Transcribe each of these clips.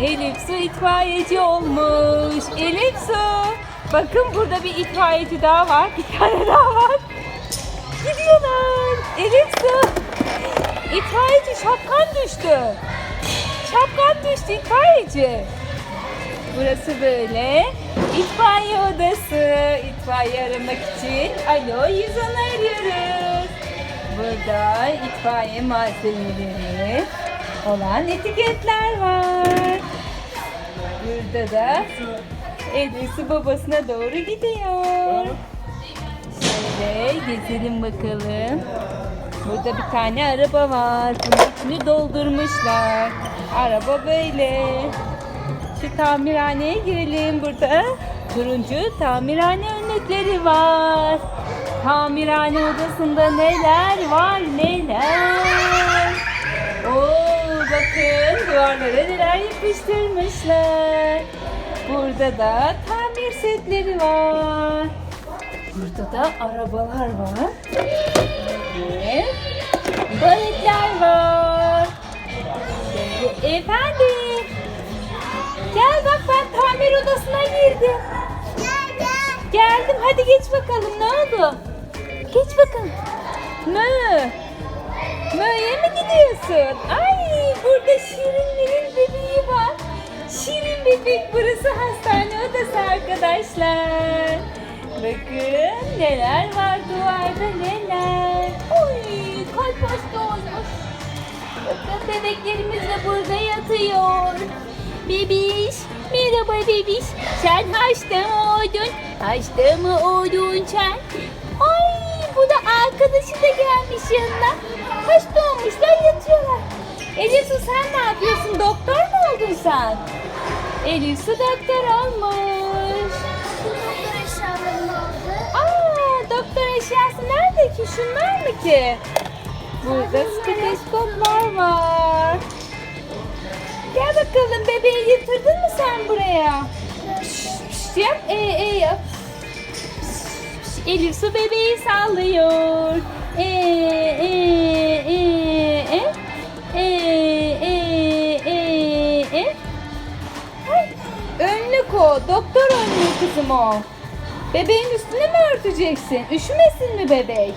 Elif Su itfaiyeci olmuş. Elif Su. Bakın burada bir itfaiyeci daha var. Bir tane daha var. Gidiyorlar. Elif Su. İtfaiyeci şapkan düştü. Şapkan düştü itfaiyeci. Burası böyle. İtfaiye odası. İtfaiye aramak için alo 110 arıyoruz. Burada itfaiye malzemeleri olan etiketler var. Burada da Edrisi babasına doğru gidiyor. Şöyle gezelim bakalım. Burada bir tane araba var. Bunun içini doldurmuşlar. Araba böyle. Şu tamirhaneye girelim burada. Turuncu tamirhane örnekleri var. Tamirhane odasında neler var neler. Oo bakın duvarlara neler yapıştırmışlar. Burada da tamir setleri var. Burada da arabalar var. Ve baletler var. Efendim. Gel bak ben tamir odasına girdim. Geldim hadi geç bakalım ne oldu? Geç bakalım. Mö. Mö'ye mi gidiyorsun? Ay burada Şirinlerin bebeği var. Şirin bebek burası hastane odası arkadaşlar. Bakın neler var duvarda neler. Oy kalp hasta olmuş. Bakın bebeklerimiz de burada yatıyor. Bebiş, merhaba bebiş. Sen hasta mı oldun? Hasta mı oldun sen? Ay bu da arkadaşı da gelmiş yanına. Hasta. Elif Su sen ne yapıyorsun? Doktor mu oldun sen? Elif Su doktor olmuş. Aa doktor eşyası nerede ki? Şunlar mı ki? Burada steteskoplar var. Gel bakalım bebeği getirdin mi sen buraya? Yap, e e yap. Elif su bebeği sallıyor. E e e. doktor önlüğü kızım o. Bebeğin üstüne mi örteceksin? Üşümesin mi bebek?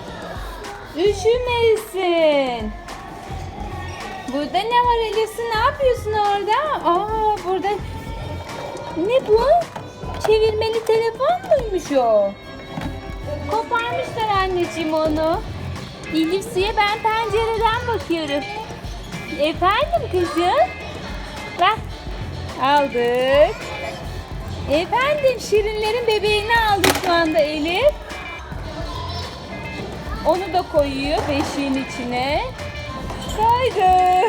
Üşümesin. Burada ne var Elif'si? Ne yapıyorsun orada? Aa burada ne bu? Çevirmeli telefon muymuş o? Koparmışlar anneciğim onu. Elif'siye ben pencereden bakıyorum. Efendim kızım? Ver. Aldık. Efendim Şirinlerin bebeğini aldı şu anda Elif. Onu da koyuyor beşiğin içine. Kaydı.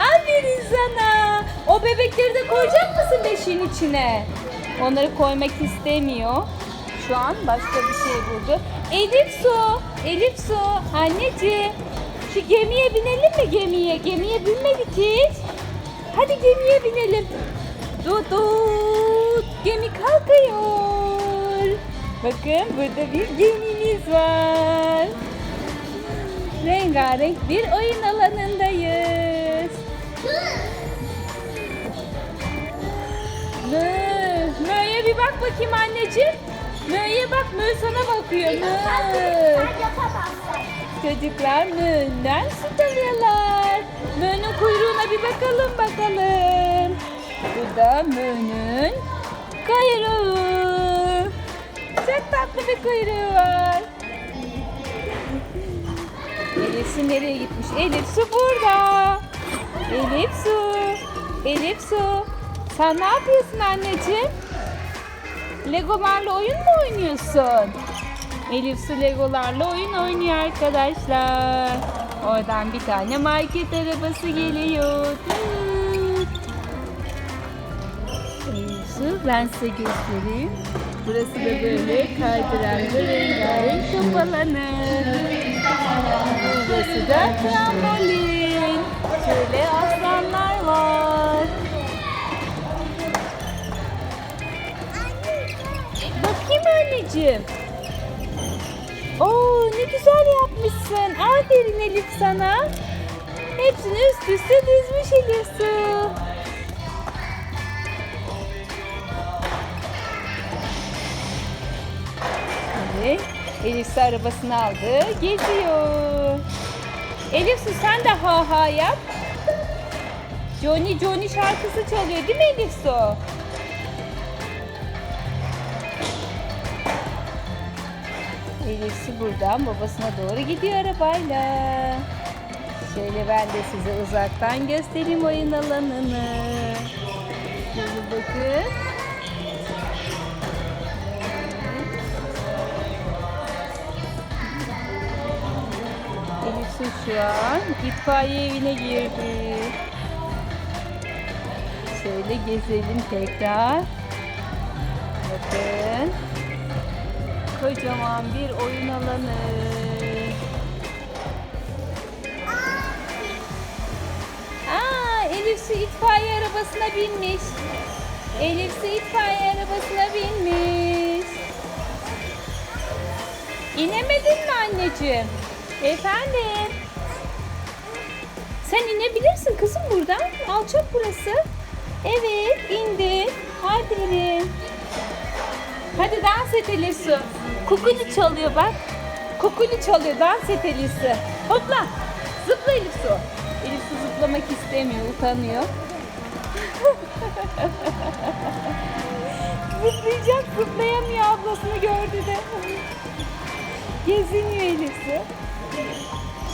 Aferin sana. O bebekleri de koyacak mısın beşiğin içine? Onları koymak istemiyor. Şu an başka bir şey buldu. Elif su. Elif su. Anneciğim. Şu gemiye binelim mi gemiye? Gemiye binmedik hiç. Hadi gemiye binelim. Dudut. Gemi kalkıyor. Bakın burada bir gemimiz var. Rengarenk bir oyun alanındayız. Mö, Mö'ye bir bak bakayım anneciğim. Mö'ye bak, Mö sana bakıyor. Mö. Çocuklar Mö'nden süt alıyorlar. Mö'nün kuyruğuna bir bakalım bakalım. Bu da Mö'nün kuyruğu. Çok tatlı bir kuyruğu var. Elif Su nereye gitmiş? Elif Su burada. Elif Su. Elif Su. Sen ne yapıyorsun anneciğim? Legolarla oyun mu oynuyorsun? Elif Su Legolarla oyun oynuyor arkadaşlar. Oradan bir tane market arabası geliyor. Su ben size göstereyim. Burası da böyle kaydıranlı rengarenk top alanı. Burası da trambolin. Şöyle aslanlar var. Bakayım anneciğim. Oo ne güzel yapmışsın. Aferin Elif sana. Hepsini üst üste dizmiş Elif. Elif arabasını aldı. Geziyor. Elif sen de ha ha yap. Johnny Johnny şarkısı çalıyor değil mi Elif Su? Elif buradan babasına doğru gidiyor arabayla. Şöyle ben de size uzaktan göstereyim oyun alanını. Şöyle bakın. Şu an itfaiye evine girdi. Şöyle gezelim tekrar. Bakın. Kocaman bir oyun alanı. Aa, Elif Su itfaiye arabasına binmiş. Elif Su itfaiye arabasına binmiş. İnemedin mi anneciğim? Efendim? Sen inebilirsin kızım buradan. Alçak burası. Evet indin. Aferin. Hadi dans et Elif Su. Kukuli çalıyor bak. Kukuli çalıyor. Dans et Elif Su. Hopla. Zıpla Elif Su. Elif Su zıplamak istemiyor. Utanıyor. Zıplayacak zıplayamıyor ablasını gördü de. Geziniyor Elif Su.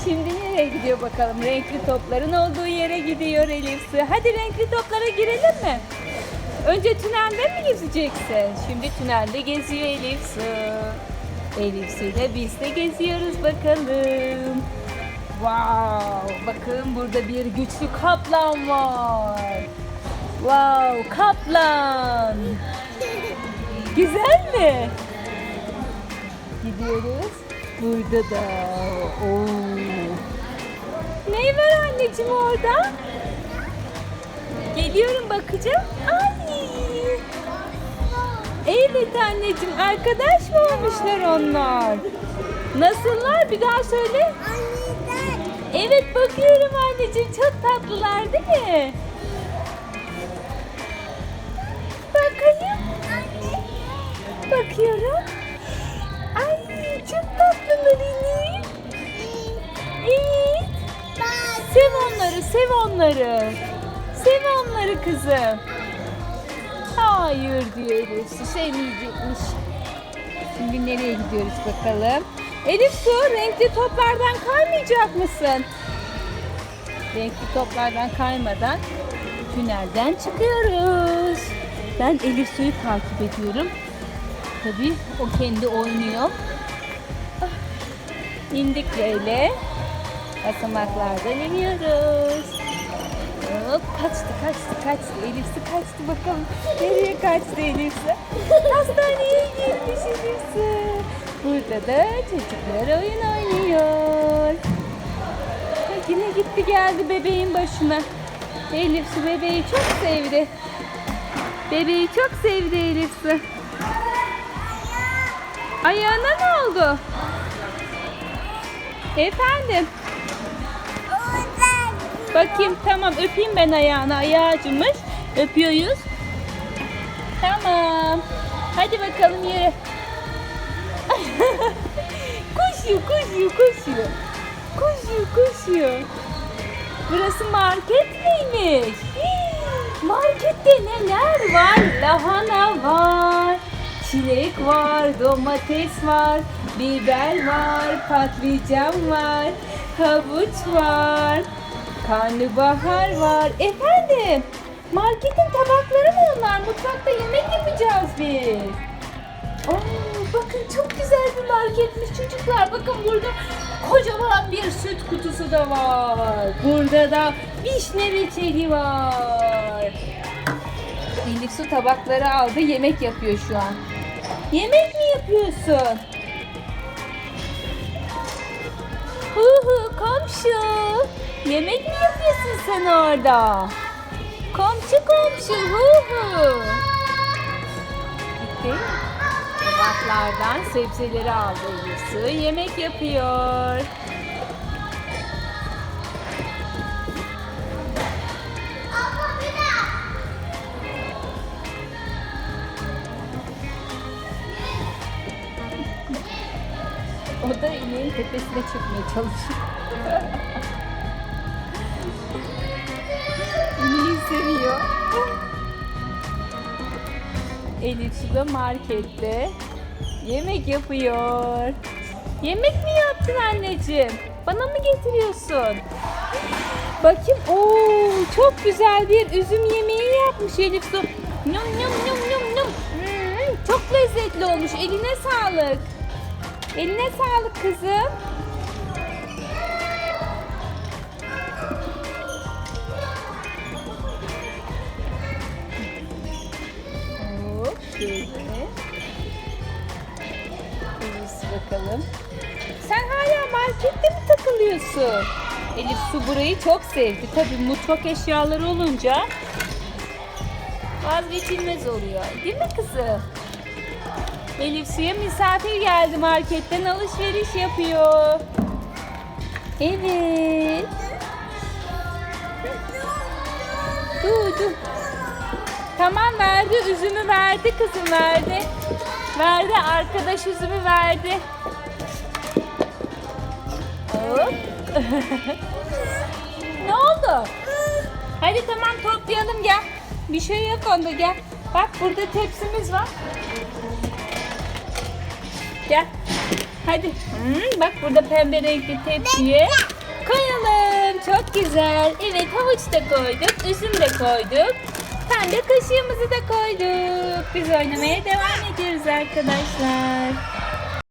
Şimdi nereye gidiyor bakalım? Renkli topların olduğu yere gidiyor Elif Su. Hadi renkli toplara girelim mi? Önce tünelde mi gezeceksin? Şimdi tünelde geziyor Elif Su. Elif Su ile biz de geziyoruz bakalım. Wow! Bakın burada bir güçlü kaplan var. Wow! Kaplan! Güzel mi? Gidiyoruz. Burada da. Oo. Ne var anneciğim orada? Geliyorum bakacağım. Ay. Evet anneciğim arkadaş mı olmuşlar onlar? Nasıllar bir daha söyle. Evet bakıyorum anneciğim çok tatlılar değil mi? Bakayım. Bakıyorum. Çok tatlılar Elif. Sev onları, sev onları. Sev onları kızım. Hayır diyor Elif Su, sevmeyecekmiş. Şimdi nereye gidiyoruz bakalım. Elif Su, renkli toplardan kaymayacak mısın? Renkli toplardan kaymadan tünelden çıkıyoruz. Ben Elif Su'yu takip ediyorum. Tabii o kendi oynuyor. İndik böyle. Basamaklardan iniyoruz. Hop kaçtı kaçtı kaçtı. Elif'si kaçtı bakalım. Nereye kaçtı Elif'si? Hastaneye girmiş Elif'si. Burada da çocuklar oyun oynuyor. Ha, Yine gitti geldi bebeğin başına. Elif'si bebeği çok sevdi. Bebeği çok sevdi Elif'si. Ayağına ne oldu? Efendim? Bakayım tamam öpeyim ben ayağını. Ayağı acımış. Öpüyoruz. Tamam. Hadi bakalım yürü. koşuyor koşuyor koşuyor. Koşuyor koşuyor. Burası market miymiş? Markette neler var? Lahana var. Çilek var, domates var, biber var, patlıcan var, havuç var, karnabahar var. Efendim, marketin tabakları mı onlar? Mutfakta yemek yapacağız biz. Oo, bakın çok güzel bir marketmiş çocuklar. Bakın burada kocaman bir süt kutusu da var. Burada da vişne reçeli var. Elif su tabakları aldı. Yemek yapıyor şu an. Yemek mi yapıyorsun? Hu hu komşu. Yemek mi yapıyorsun sen orada? Komşu komşu hu hu. Gitti. Tabaklardan sebzeleri aldı su. Yemek yapıyor. Tepesine çıkmaya çalışıyor. İneği seviyor. Elif Su da markette yemek yapıyor. Yemek mi yaptın anneciğim? Bana mı getiriyorsun? Bakayım. Oo, çok güzel bir üzüm yemeği yapmış Elif Su. Num num num num num. Hmm, çok lezzetli olmuş. Eline sağlık. Eline sağlık kızım. Hop. Biz bakalım. Sen hala markette mi takılıyorsun? Elif Su burayı çok sevdi. Tabii mutfak eşyaları olunca vazgeçilmez oluyor. Değil mi kızım? Elif Su'ya misafir geldi marketten alışveriş yapıyor. Evet. Dur dur. Tamam verdi üzümü verdi kızım verdi. Verdi arkadaş üzümü verdi. Ne oldu? Hadi tamam toplayalım gel. Bir şey yok onda gel. Bak burada tepsimiz var. Gel. Hadi. Hmm, bak burada pembe renkli tepsiye koyalım. Çok güzel. Evet havuç da koyduk. Üzüm de koyduk. Pembe kaşığımızı da koyduk. Biz oynamaya devam ediyoruz arkadaşlar.